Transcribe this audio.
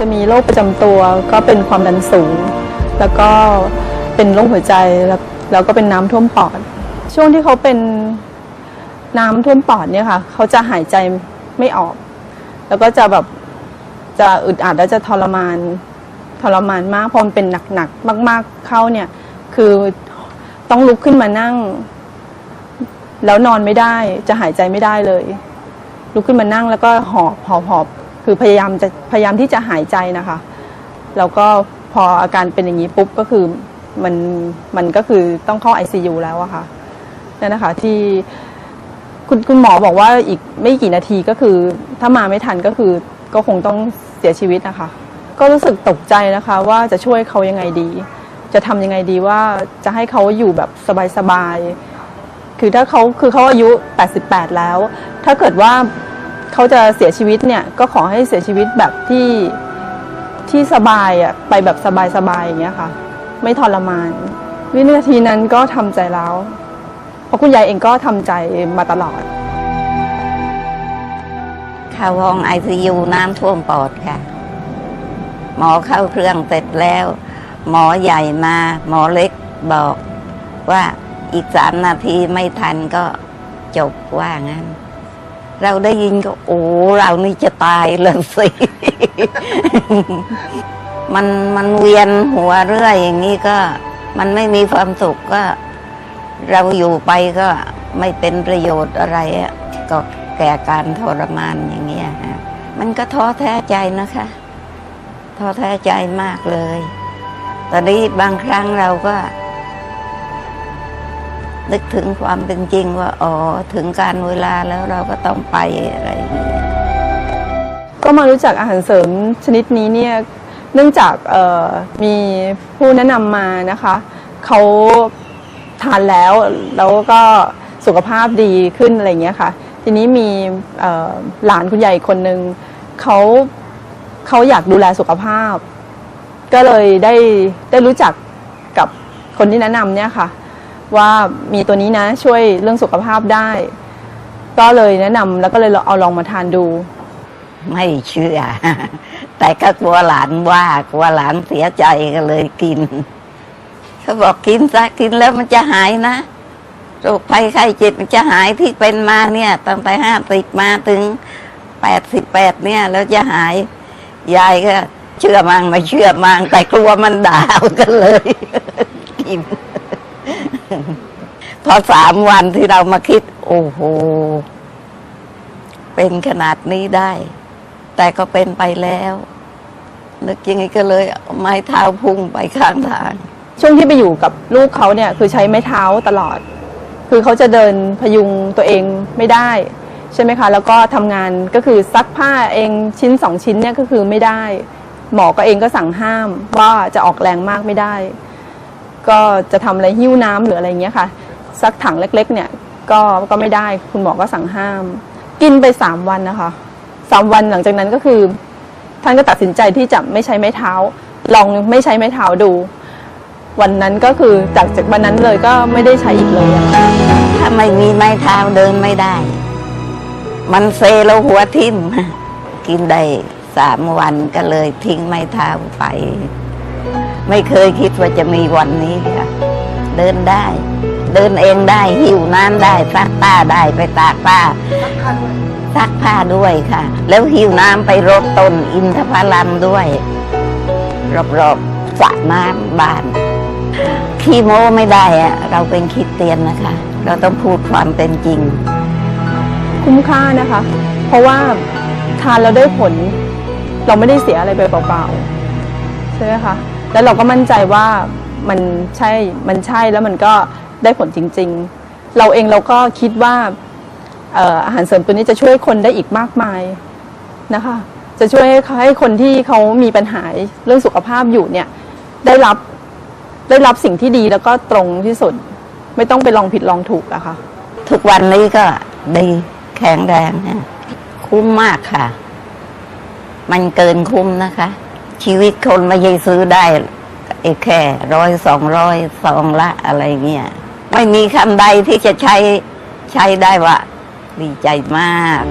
จะมีโรคประจำตัวก็เป็นความดันสูง แล้วก็เป็นโรคหัวใจแล้วแล้วก็เป็นน้ำท่วมปอด ช่วงที่เขาเป็นน้ำท่วมปอดเนี่ยค่ะ เขาจะหายใจไม่ออก แล้วก็จะแบบจะอึดอัดแล้วจะทรมานทรมานมากพอมันเป็นหนักๆมาก ๆเข้าเนี่ย คือต้องลุกขึ้นมานั่ง แล้วนอนไม่ได้ จะหายใจไม่ได้เลย ลุกขึ้นมานั่งแล้วก็หอบหอบหอบ คือพยายามจะพยายามที่จะหายใจนะคะ แล้วก็พออาการเป็นอย่างนี้ปุ๊บก็คือมันมันก็คือต้องเข้า ICU แล้วอะค่ะนั่นนะคะที่คุณคุณหมอบอกว่าอีกไม่กี่นาทีก็คือ ถ้ามาไม่ทันก็คือก็คงต้องเสียชีวิตนะคะ ก็รู้สึกตกใจนะคะว่าจะช่วยเขายังไงดี จะทำยังไงดีว่าจะให้เขาอยู่แบบสบายๆคือถ้าเขาคือเขาอายุ 88 แล้ว ถ้าเกิดว่า เขาจะเสียชีวิตเนี่ยก็ขอให้เสียชีวิตแบบที่ที่สบายอะไปแบบสบายๆอย่างเงี้ยค่ะ ไม่ทรมาน วินาทีนั้นก็ทำใจแล้วเพราะคุณยายเองก็ทำใจมาตลอดเข้าห้องไอซียูน้ำท่วมปอดค่ะ หมอเข้าเครื่องเสร็จแล้ว หมอใหญ่มา หมอเล็กบอกว่าอีกสามนาทีไม่ทันก็จบว่างั้น เราได้ยินก็โอ้เรานี่จะตายแล้วสิ มันมันเวียนหัวเรื่อยอย่างนี้ก็ มันไม่มีความสุขก็ เราอยู่ไปก็ไม่เป็นประโยชน์อะไรอะก็แก่การทรมานอย่างเงี้ยฮะมันก็ท้อแท้ใจนะคะ ท้อแท้ใจมากเลย ตอนนี้บางครั้งเราก็ นึกถึงความเป็นจริงว่าอ๋อถึงการเวลาแล้วเราก็ต้องไปอะไรอย่างเงี้ก็มารู้จักอาหารเสริมชนิดนี้เนี่ยเนื่องจากมีผู้แนะนำมานะคะเขาทานแล้วแล้วก็สุขภาพดีขึ้นอะไรอย่างเงี้ยค่ะ ทีนี้มีหลานคุณใหญ่คนหนึ่งเขาเขาอยากดูแลสุขภาพ ก็เลยได้ได้รู้จักกับคนที่แนะนำเนี่ยค่ะ ว่ามีตัวนี้นะช่วยเรื่องสุขภาพได้ ก็เลยแนะนำแล้วก็เลยเอาลองมาทานดู ไม่เชื่อ แต่ก็กลัวหลานว่ากลัวหลานเสียใจก็เลยกิน เขาบอกกินซะกินแล้วมันจะหายนะโรคภัยไข้เจ็บมันจะหายที่เป็นมาเนี่ยตั้งแต่ห้าสิบมาถึงแปดสิบแปดเนี่ย แล้วจะหายยายก็ เชื่อมั่งไม่เชื่อมั่งแต่กลัวมันด่ากันเลย กิน พอสามวันที่เรามาคิด โอ้โห เป็นขนาดนี้ได้ แต่ก็เป็นไปแล้ว นึกยังไงก็เลยเอาไม้เท้าพุ่งไปข้างทาง ช่วงที่ไปอยู่กับลูกเขาเนี่ย คือใช้ไม้เท้าตลอด คือเขาจะเดินพยุงตัวเองไม่ได้ ใช่ไหมคะ แล้วก็ทำงานก็คือซักผ้าเองชิ้นสองชิ้นเนี่ยก็คือไม่ได้ หมอก็เองก็สั่งห้ามว่าจะออกแรงมากไม่ได้ ก็จะทำอะไรหิ้วน้ำหรืออะไรเงี้ยค่ะซักถังเล็กๆ เนี่ยก็ก็ไม่ได้คุณหมอก็สั่งห้าม กินไปสามวันนะคะสามวันหลังจากนั้นก็คือ ท่านก็ตัดสินใจที่จะไม่ใช้ไม้เท้า ลองไม่ใช้ไม้เท้าดู วันนั้นก็คือจากจากวันนั้นเลยก็ไม่ได้ใช้อีกเลยอะ ถ้าไม่มีไม้เท้าเดินไม่ได้ มันเซแล้วหัวทิ่ม กินได้สามวันก็เลยทิ้งไม้เท้าไป ไม่เคยคิดว่าจะมีวันนี้ค่ะ เดินได้ เดินเองได้หิวน้ำได้ซักผ้าได้ไปตากผ้าซักผ้าด้วยค่ะ แล้วหิวน้ำไปรดต้นอินทผลัมด้วย รอบๆสระน้ำบ้านขี้โม้ไม่ได้อะเราเป็นคิดเตียนนะคะ เราต้องพูดความเป็นจริง คุ้มค่านะคะ เพราะว่าทานแล้วได้ผล เราไม่ได้เสียอะไรไปเปล่าๆใช่ไหมคะ แล้วเราก็มั่นใจว่ามันใช่ มันใช่แล้วมันก็ได้ผลจริง ๆ เราเองเราก็คิดว่าอาหารเสริมตัวนี้จะช่วยคนได้อีกมากมายนะคะ จะช่วยให้คนที่เขามีปัญหาเรื่องสุขภาพอยู่เนี่ยได้รับได้รับสิ่งที่ดีแล้วก็ตรงที่สุด ไม่ต้องไปลองผิดลองถูกอะค่ะ ทุกวันนี้ก็ดีแข็งแรงคุ้มมากค่ะ มันเกินคุ้มนะคะ ชีวิตคนไม่ยี่ซื้อได้ไอ้แค่ร้อยสองร้อยสองละอะไรเงี้ยไม่มีคำใดที่จะใช้ใช้ได้ว่าดีใจมาก